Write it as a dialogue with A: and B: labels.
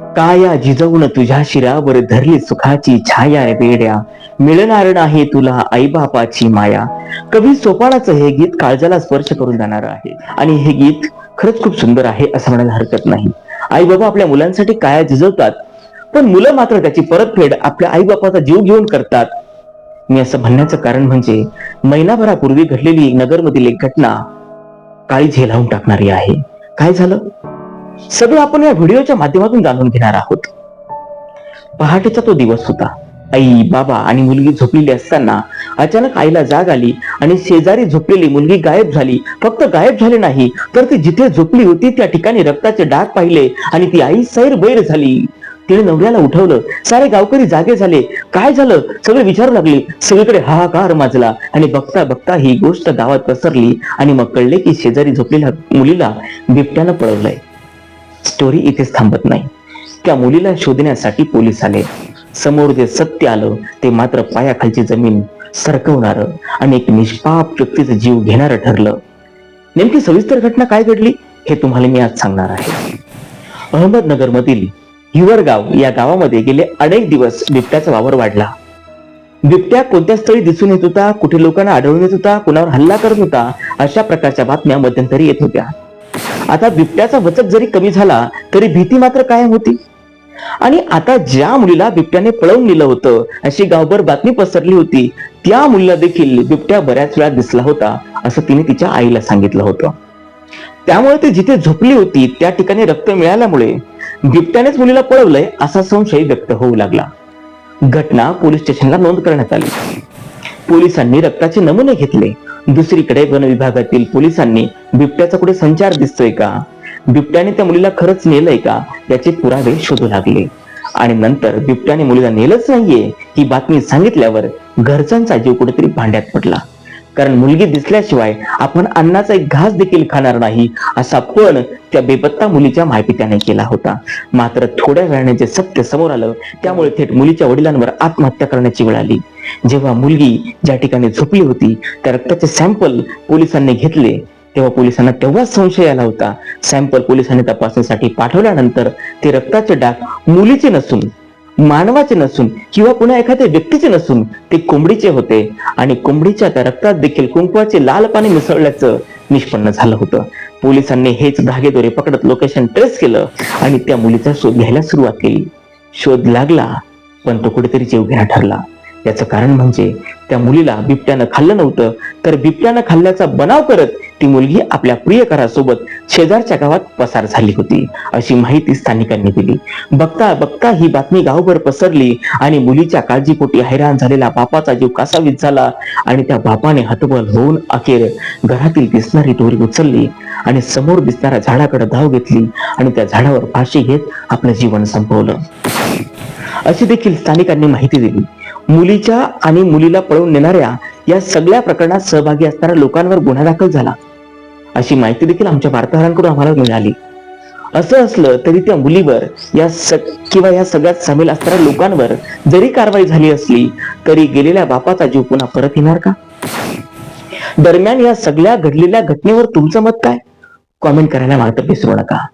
A: काया जिजवून तुझ्या शिरावर धरली सुखाची छाया रे बेड्या. मिळणार नाही तुला आईबापाची माया. कवी सोपानाचं हे गीत काळजाला स्पर्श करून जाणार आहे. आणि हे गीत खरंच खूप सुंदर आहे असं म्हणायला हरकत नाही. आई बाबा आपल्या मुलांसाठी काया झिजवतात पण मुलं मात्र त्याची परतफेड आपल्या आई बापाचा जीव घेऊन करतात. मी असं म्हणण्याचं कारण म्हणजे महिनाभरापूर्वी घडलेली नगरमधील एक घटना काळी झेलावून टाकणारी आहे. काय झालं? सगळं आपण या व्हिडिओच्या माध्यमातून जाणून घेणार आहोत. पहाटेचा तो दिवस होता. आई बाबा आणि मुलगी झोपलेली असताना अचानक आईला जाग आली आणि शेजारी झोपलेली मुलगी गायब झाली. फक्त गायब झाली नाही तर ती जिथे झोपली होती त्या ठिकाणी रक्ताचे डाग पाहिले आणि ती आई सैर बैर झाली. तिने नवऱ्याला उठवलं सारे गावकरी जागे झाले. काय झालं? सगळे विचारू लागले. सगळीकडे हाहाकार माजला आणि बघता बघता ही गोष्ट गावात पसरली आणि मग कळले की शेजारी झोपलेल्या मुलीला बिबट्यानं पळवलंय. स्टोरी इथेच थांबत नाही. त्या मुलीला शोधण्यासाठी पोलीस आले. समोर जे सत्य आलं ते मात्र पायाखालची जमीन सरकवणार आणि एक निष्पाप व्यक्तीचा जीव घेणारं ठरलं. नेमकी सविस्तर घटना काय घडली हे तुम्हाला मी आज सांगणार आहे. अहमदनगर मधील हिवरगाव या गावामध्ये गेले अनेक दिवस बिबट्याचा वावर वाढला. बिबट्या कोणत्या स्थळी दिसून येत होता कुठे लोकांना आढळून येत होता कुणावर हल्ला करत होता अशा प्रकारच्या बातम्या मध्यंतरी येत होत्या. आता बिबट्याचा वचक जरी कमी झाला तरी भीती मात्र कायम होती. आणि आता ज्या मुलीला बिबट्याने पळवून नेलं होतं अशी गावभर बातमी पसरली होती त्या मुलीला देखील बिबट्या बऱ्याच वेळा दिसला होता असं तिने तिच्या आईला सांगितलं होतं. त्यामुळे ती जिथे झोपली होती त्या ठिकाणी रक्त मिळाल्यामुळे बिबट्यानेच मुलीला पळवलंय असा संशय व्यक्त होऊ लागला. घटना पोलीस स्टेशनला नोंद करण्यात आली. पोलिसांनी रक्ताचे नमुने घेतले दुसरीकडे वन विभागातील पोलिसांनी बिबट्याचा कुठे संचार दिसतोय का? बिबट्याने त्या मुलीला खरंच नेलंय का? याचे पुरावे शोधू लागले. आणि नंतर बिबट्याने मुलीला नेलंच नाहीये ही बातमी सांगितल्यावर घरच्यांचा जीव कुठेतरी भांड्यात पडला. कारण मुलगी दिसल्याशिवाय आपण अन्नाचा एक घास देखील खाणार नाही असा पण त्या बेपत्ता मुलीच्या मायपित्याने केला होता. मात्र थोड्या वेळाने जे सत्य समोर आलं त्यामुळे थेट मुलीच्या वडिलांवर आत्महत्या करण्याची वेळ आली. जेव्हा मुलगी ज्या ठिकाणी झोपली होती त्या रक्ताचे सॅम्पल पोलिसांनी घेतले तेव्हा पोलिसांना तेव्हाच संशय आला होता. सॅम्पल पोलिसांनी तपासणीसाठी पाठवल्यानंतर ते रक्ताचे डाग मुलीचे नसून मानवाचे नसून किंवा पुन्हा एखाद्या व्यक्तीचे नसून ते कोंबडीचे होते. आणि कोंबडीच्या त्या रक्तात देखील कुंकवाचे लाल पाणी मिसळल्याचं निष्पन्न झालं होतं. पोलिसांनी हेच धागेदोरे पकडत लोकेशन ट्रेस केलं आणि त्या मुलीचा शोध घ्यायला सुरुवात केली. शोध लागला पण तो कुठेतरी जीवघेणा ठरला. याचं कारण म्हणजे त्या मुलीला बिबट्यानं खाल्लं नव्हतं. तर बिबट्यानं खाल्ल्याचा बनाव करत ती मुलगी आपल्या प्रियकरासोबत शेजारच्या गावात पसार झाली होती. अशी माहिती स्थानिकांनी दिली. बघता बघता ही बातमी गावभर पसरली आणि मुलीच्या काळजीपोटी हैराण झालेला बापाचा जीव कासावीस झाला आणि त्या बापाने हतबल होऊन अखेर घरातील दिसणारी दोरी उचलली आणि समोर दिसणाऱ्या झाडाकडे धाव घेतली आणि त्या झाडावर फाशी घेत आपलं जीवन संपवलं. अशी देखील स्थानिकांनी माहिती दिली. मुलीच्या आणि मुलीला पळवून नेणाऱ्या या सगळ्या प्रकरणात सहभागी असणाऱ्या लोकांवर गुन्हा दाखल झाला. अशी माहिती देखील आमच्या वार्ताहरांकडून आम्हाला मिळाली. असं असलं तरी त्या मुलीवर या सग किंवा या सगळ्यात सामील असणाऱ्या लोकांवर जरी कारवाई झाली असली तरी गेलेल्या बापाचा जीव पुन्हा परत येणार का? दरम्यान या सगळ्या घडलेल्या घटनेवर तुमचं मत काय? कॉमेंट करायला मात्र विसरू नका.